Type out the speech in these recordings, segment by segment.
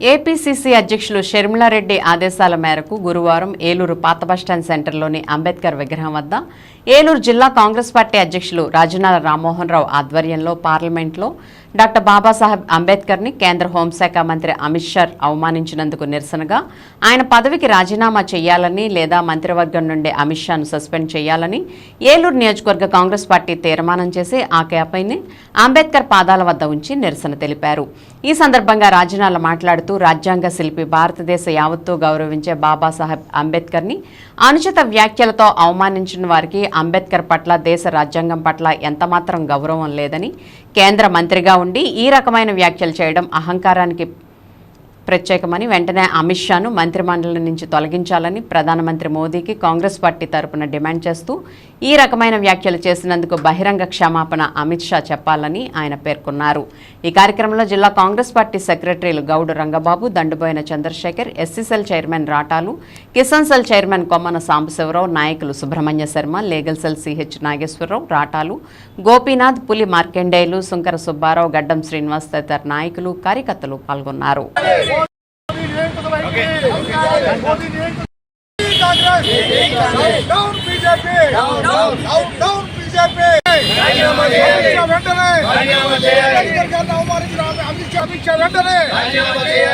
APCC అధ్యక్షులు షర్మిలారెడ్డి ఆదేశాల మేరకు గురువారం ఏలూరు పాత బస్టాండ్ సెంటర్లోని అంబేద్కర్ విగ్రహం వద్ద ఏలూరు జిల్లా కాంగ్రెస్ పార్టీ అధ్యక్షులు రాజనాల రామ్మోహన్ రావు ఆధ్వర్యంలో పార్లమెంట్లో డాక్టర్ బాబాసాహెబ్ అంబేద్కర్ని కేంద్ర హోంశాఖ మంత్రి అమిత్ షా అవమానించినందుకు నిరసనగా ఆయన పదవికి రాజీనామా చేయాలని లేదా మంత్రివర్గం నుండి అమిత్ షాను సస్పెండ్ చేయాలని ఏలూరు నియోజకవర్గ కాంగ్రెస్ పార్టీ తీర్మానం చేసి ఆ క్యాపైని అంబేద్కర్ పాదాల వద్ద ఉంచి నిరసన తెలిపారు. ఈ సందర్భంగా రాజనాల మాట్లాడుతూ రాజ్యాంగ శిల్పి భారతదేశ యావత్తూ గౌరవించే బాబాసాహెబ్ అంబేద్కర్ని అనుచిత వ్యాఖ్యలతో అవమానించిన వారికి అంబేద్కర్ పట్ల దేశ రాజ్యాంగం పట్ల ఎంతమాత్రం గౌరవం లేదని కేంద్ర మంత్రిగా ఉండి ఈ రకమైన వ్యాఖ్యలు చేయడం అహంకారానికి ప్రత్యేకమని వెంటనే అమిత్ షాను మంత్రిమండలి నుంచి తొలగించాలని ప్రధానమంత్రి మోదీకి కాంగ్రెస్ పార్టీ తరపున డిమాండ్ చేస్తూ ఈ రకమైన వ్యాఖ్యలు చేసినందుకు బహిరంగ క్షమాపణ అమిత్ షా చెప్పాలని ఆయన పేర్కొన్నారు. ఈ కార్యక్రమంలో జిల్లా కాంగ్రెస్ పార్టీ సెక్రటరీలు Goudu Rangababu Dandaboina Chandrashekar SC cell chairman Ratalu Kisan cell chairman Kommana Sambasivarao నాయకులు Subrahmanya Sharma legal cell CH Nageswararao Ratalu Gopinath Puli Markandeyulu Sunkara Subbarao గడ్డం శ్రీనివాస్ తదితర నాయకులు కార్యకర్తలు పాల్గొన్నారు.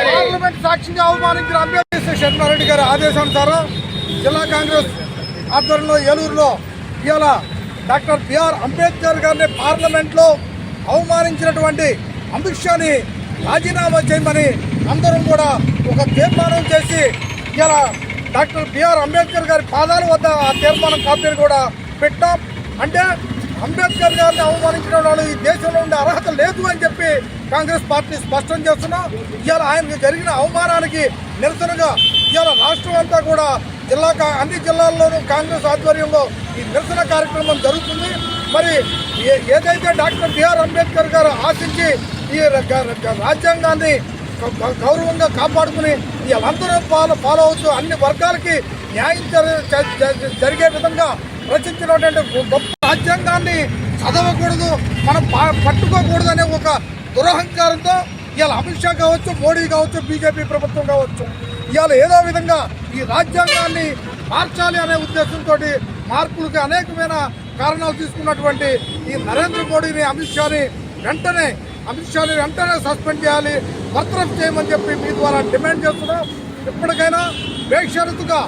పార్లమెంట్ సాక్షిగా అవమానించిన అంబేద్కర్ శర్మారెడ్డి గారి ఆదేశానుసారం జిల్లా కాంగ్రెస్ ఆధ్వర్యంలో ఏలూరులో ఇవాళ డాక్టర్ బిఆర్ అంబేద్కర్ గారిని పార్లమెంట్లో అవమానించినటువంటి అమిత్ షాని రాజీనామా చేయమని అందరం కూడా ఒక తీర్మానం చేసి ఇలా డాక్టర్ బిఆర్ అంబేద్కర్ గారి పాదాల వద్ద ఆ తీర్మానం కాపీని కూడా పెట్టాం. అంటే అంబేద్కర్ గారిని అవమానించిన వాళ్ళు ఈ దేశంలో ఉండే అర్హత లేదు అని చెప్పి కాంగ్రెస్ పార్టీ స్పష్టం చేస్తున్నాం. ఇవాళ ఆయనకు జరిగిన అవమానానికి నిరసనగా ఇవాళ రాష్ట్రం అంతా కూడా జిల్లా కా- అన్ని జిల్లాల్లోనూ కాంగ్రెస్ ఆధ్వర్యంలో ఈ నిరసన కార్యక్రమం జరుగుతుంది. మరి ఏ- ఏదైతే డాక్టర్ బిఆర్ అంబేద్కర్ గారు ఆశించి ఈ రాజ్యాంగాన్ని గౌరవంగా కాపాడుకుని వీళ్ళందరూ ఫాలో ఫాలో అవుతూ అన్ని వర్గాలకి న్యాయం జ- జరిగే విధంగా రచించినటువంటి గొప్ప రాజ్యాంగాన్ని చదవకూడదు మనం పట్టుకోకూడదు అనే ఒక దురహంకారంతో ఇవాళ అమిత్ షా కావచ్చు మోడీ కావచ్చు బీజేపీ ప్రభుత్వం కావచ్చు ఇవాళ ఏదో విధంగా ఈ రాజ్యాంగాన్ని మార్చాలి అనే ఉద్దేశంతో మార్పులకు అనేకమైన కారణాలు తీసుకున్నటువంటి ఈ నరేంద్ర మోడీని అమిత్ షాని వెంటనే అమిత్ షాని వెంటనే సస్పెండ్ చేయాలి బర్తరఫ్ చేయమని చెప్పి మీ ద్వారా డిమాండ్ చేస్తున్నాం. ఇప్పటికైనా బేషరతుగా